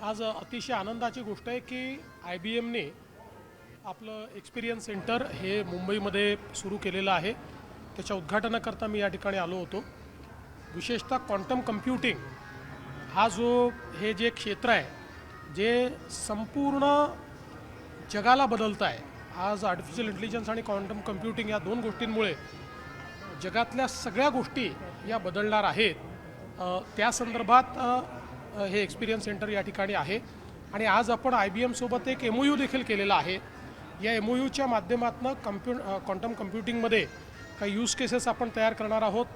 आज अतिशय आनंदाची गोष्ट आहे की आय बी एमने आपलं एक्सपिरियन्स सेंटर हे मुंबईमध्ये सुरू केलेलं आहे. त्याच्या उद्घाटनाकरता मी या ठिकाणी आलो होतो. विशेषतः क्वांटम कम्प्युटिंग हा जो हे जे क्षेत्र आहे जे संपूर्ण जगाला बदलत आहे आज आर्टिफिशियल इंटेलिजन्स आणि क्वांटम कम्प्युटिंग या दोन गोष्टींमुळे जगातल्या सगळ्या गोष्टी या बदलणार आहेत. त्या संदर्भात हे एक्सपिरियन्स सेंटर या ठिकाणी आहे. आणि आज आपण आय बी एमसोबत एक एम ओ यू देखील केलेला आहे. या एम ओ यूच्या माध्यमातून कम्प्यु क्वांटम कम्प्युटिंगमध्ये काही यूज केसेस आपण तयार करणार आहोत.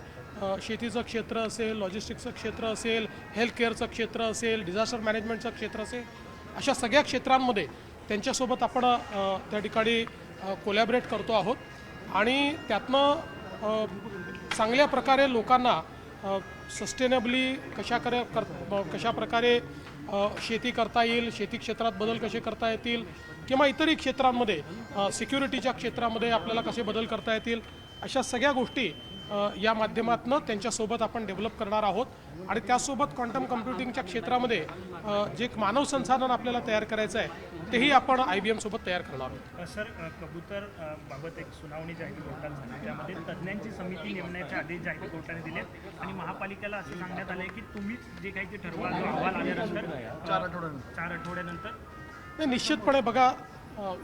शेतीचं क्षेत्र असेल लॉजिस्टिक्सचं क्षेत्र असेल हेल्थ केअरचं क्षेत्र असेल डिझास्टर मॅनेजमेंटचं क्षेत्र असेल अशा सगळ्या क्षेत्रांमध्ये त्यांच्यासोबत आपण त्या ठिकाणी कोलॅबरेट करतो आहोत. आणि त्यातनं चांगल्या प्रकारे लोकांना सस्टेनेबली कशा कर कशा प्रकारे शेती करता येईल शेती क्षेत्रात बदल कसे करता येतील किंवा इतरही क्षेत्रांमध्ये सिक्युरिटीच्या क्षेत्रामध्ये आपल्याला कसे बदल करता येतील अशा सगळ्या गोष्टी या माध्यमातून त्यांच्यासोबत आपण डेव्हलप करणार आहोत. आणि त्यासोबत क्वांटम कम्प्युटिंगच्या क्षेत्रामध्ये जे एक मानव संसाधन आपल्याला तयार करायचं आहे तेही आपण आय बी एमसोबत तयार करणार आहोत. सर कबूतर बाबत एक सुनावणी जी आहे ती कोर्टात झाली. त्यामध्ये तज्ज्ञांची समिती नेमण्याचे आदेश जे आहे ते कोर्टाने दिलेत. आणि महापालिकेला असं सांगण्यात आलं की तुम्हीच जे काही ते ठरवा जो अहवाल आल्यानंतर चार आठवड्यानंतर. चार आठवड्यानंतर. नाही निश्चितपणे बघा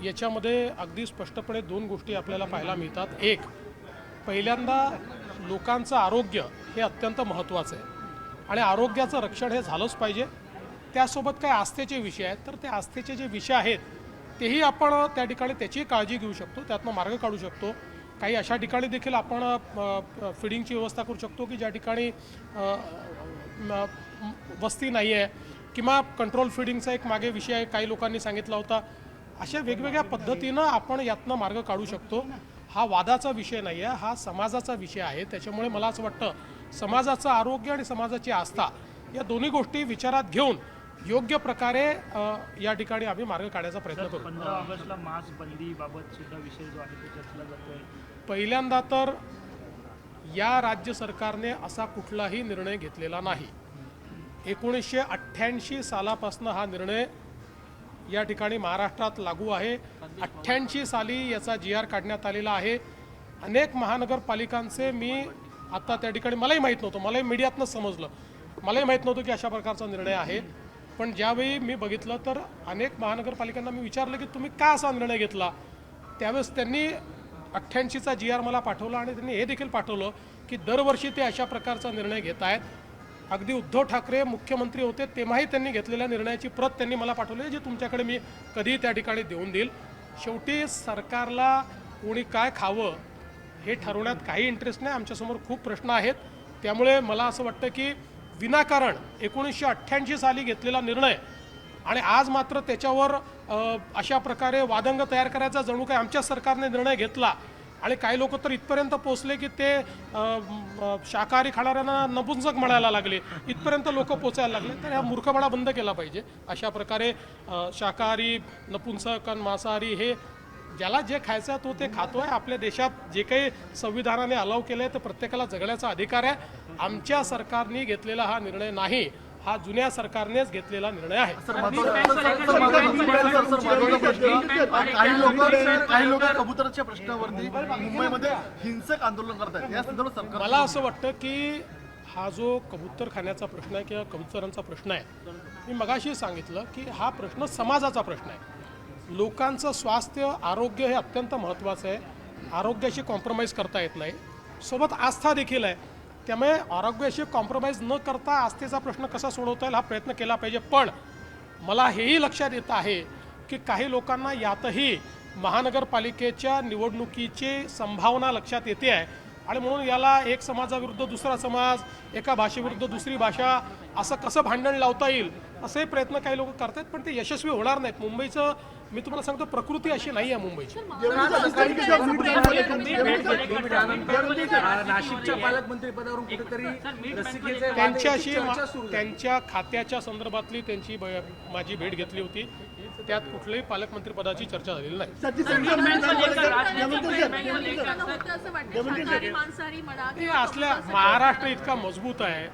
याच्यामध्ये अगदी स्पष्टपणे दोन गोष्टी आपल्याला पाहायला मिळतात. एक पहिल्यांदा लोकांचं आरोग्य हे अत्यंत महत्त्वाचं आहे. आणि आरोग्याचं रक्षण हे झालंच पाहिजे. त्यासोबत काय आस्थेचे विषय आहेत. तर ते आस्थेचे जे विषय आहेत तेही आपण त्या ठिकाणी त्याची काळजी घेऊ शकतो. त्यातनं मार्ग काढू शकतो. काही अशा ठिकाणी देखील आपण फिडिंगची व्यवस्था करू शकतो की ज्या ठिकाणी वस्ती नाही आहे किंवा कंट्रोल फिडिंगचा एक मागे विषय आहे. काही लोकांनी सांगितला होता. अशा वेगवेगळ्या पद्धतीनं आपण यातनं मार्ग काढू शकतो. हा वादाचा विषय नाही आहे हा समाजाचा विषय आहे. त्याच्यामुळे मला असं वाटतं समाजाचं आरोग्य आणि समाजाची आस्था या दोन्ही गोष्टी विचारात घेऊन योग्य प्रकारे या ठिकाणी आम्ही मार्ग काढायचा प्रयत्न करू. पंधरा ऑगस्टला मास्क बंदी बाबत सुद्धा विषय जो आहे तो चर्चला जातोय. पहिल्यांदा तर या राज्य सरकारने असा कुठलाही निर्णय घेतलेला नाही. एकोणीसशे अठ्ठ्याऐंशी सालापासून हा निर्णय या ठिकाणी महाराष्ट्रात लागू आहे. अठ्ठ्याऐंशी साली याचा जी आर काढण्यात आलेला आहे. अनेक महानगरपालिकांचे मी आता त्या ठिकाणी मलाही माहीत नव्हतं मलाही मीडियातनं समजलं. मलाही माहीत नव्हतं की अशा प्रकारचा निर्णय आहे. पण ज्यावेळी मी बघितलं तर अनेक महानगरपालिकांना मी विचारलं की तुम्ही का असा निर्णय घेतला? त्यावेळेस त्यांनी अठ्ठ्याऐंशीचा जी आर मला पाठवला आणि त्यांनी हे देखील पाठवलं की दरवर्षी ते अशा प्रकारचा निर्णय घेत आहेत. अगदी उद्धव ठाकरे मुख्यमंत्री होते तेव्हाही त्यांनी घेतलेल्या निर्णयाची प्रत त्यांनी मला पाठवली जी तुमच्याकडे मी कधीही त्या ठिकाणी देऊन देईल. शेवटी सरकारला कोणी काय खावं हे ठरवण्यात काही इंटरेस्ट नाही. आमच्यासमोर खूप प्रश्न आहेत. त्यामुळे मला असं वाटतं की विनाकारण एकोणीसशे अठ्ठ्याऐंशी साली घेतलेला निर्णय आणि आज मात्र त्याच्यावर अशा प्रकारे वादंग तयार करायचा जणू काय आमच्या सरकारने निर्णय घेतला आणि काही लोक तर इथपर्यंत पोचले की ते शाकाहारी खाणाऱ्यांना नपुंसक म्हणायला लागले. इथपर्यंत लोक पोचायला लागले. तर ह्या मूर्खपणा बंद केला पाहिजे. अशा प्रकारे शाकाहारी नपुंसक आणि मांसाहारी हे ज्याला जे खायचं आहे तो ते खातो आहे आपल्या देशात जे काही संविधानाने अलाव केलं आहे तर प्रत्येकाला जगण्याचा अधिकार आहे. आमच्या सरकारने घेतलेला हा निर्णय नाही. हा जुन्या सरकारनेच घेतलेला निर्णय आहे. काही लोक काही लोक कबुतराच्या प्रश्नावरती मुंबईमध्ये हिंसक आंदोलन करतात या संदर्भात सरकार मला असं वाटतं की हा जो कबूतर खाण्याचा प्रश्न आहे किंवा कबुतरांचा प्रश्न आहे मी मगाशी सांगितलं की हा प्रश्न समाजाचा प्रश्न आहे. लोकांचं स्वास्थ्य आरोग्य हे अत्यंत महत्त्वाचं आहे. आरोग्याशी कॉम्प्रोमाइज करता येत नाही. सोबत आस्था देखील आहे. त्यामुळे आरोग्याशी कॉम्प्रोमाइज न करता आस्थेचा प्रश्न कसा सोडवता येईल हा प्रयत्न केला पाहिजे. पण मला हेही लक्षात येत आहे की काही लोकांना यातही महानगरपालिकेच्या निवडणुकीची संभावना लक्षात येते आहे. आणि म्हणून याला एक समाजाविरुद्ध दुसरा समाज एका भाषेविरुद्ध दुसरी भाषा असं कसं भांडण लावता येईल असे प्रयत्न काही लोक करतात पण ते यशस्वी होणार नाहीत. मुंबईचं मी तुम्हाला सांगतो प्रकृती अशी नाही आहे मुंबईची नाशिकच्या पालकमंत्री पदावरून कुठेतरी रसिकेचे त्यांच्याशी त्यांच्या खात्याच्या संदर्भातली त्यांची माझी भेट घेतली होती. त्यात कुठल्याही पालकमंत्री पदाची चर्चा झालेली नाही. असल्या महाराष्ट्र इतका मजबूत आहे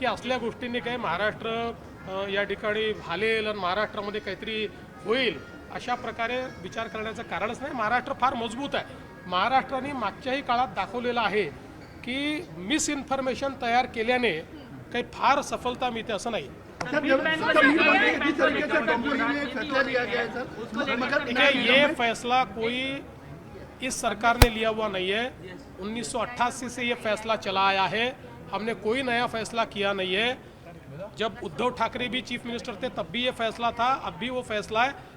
की असल्या गोष्टींनी काही महाराष्ट्र या ठिकाणी भालेल आणि महाराष्ट्रामध्ये काहीतरी होईल. अशा प्रकारे विचार करण्याचं कारणच नाही. महाराष्ट्र फार मजबूत आहे. महाराष्ट्राने मागच्याही काळात दाखवलेलं आहे की मिसइन्फॉर्मेशन तयार केल्याने काही फार सफलता मिळते असं नाही. है ये फैसला कोई इस सरकार ने लिया हुआ नहीं है. 1988 से ये फैसला चला आया है. हमने कोई नया फैसला किया नहीं है. जब उद्धव ठाकरे भी चीफ मिनिस्टर थे तब भी ये फैसला था अब भी वो फैसला है.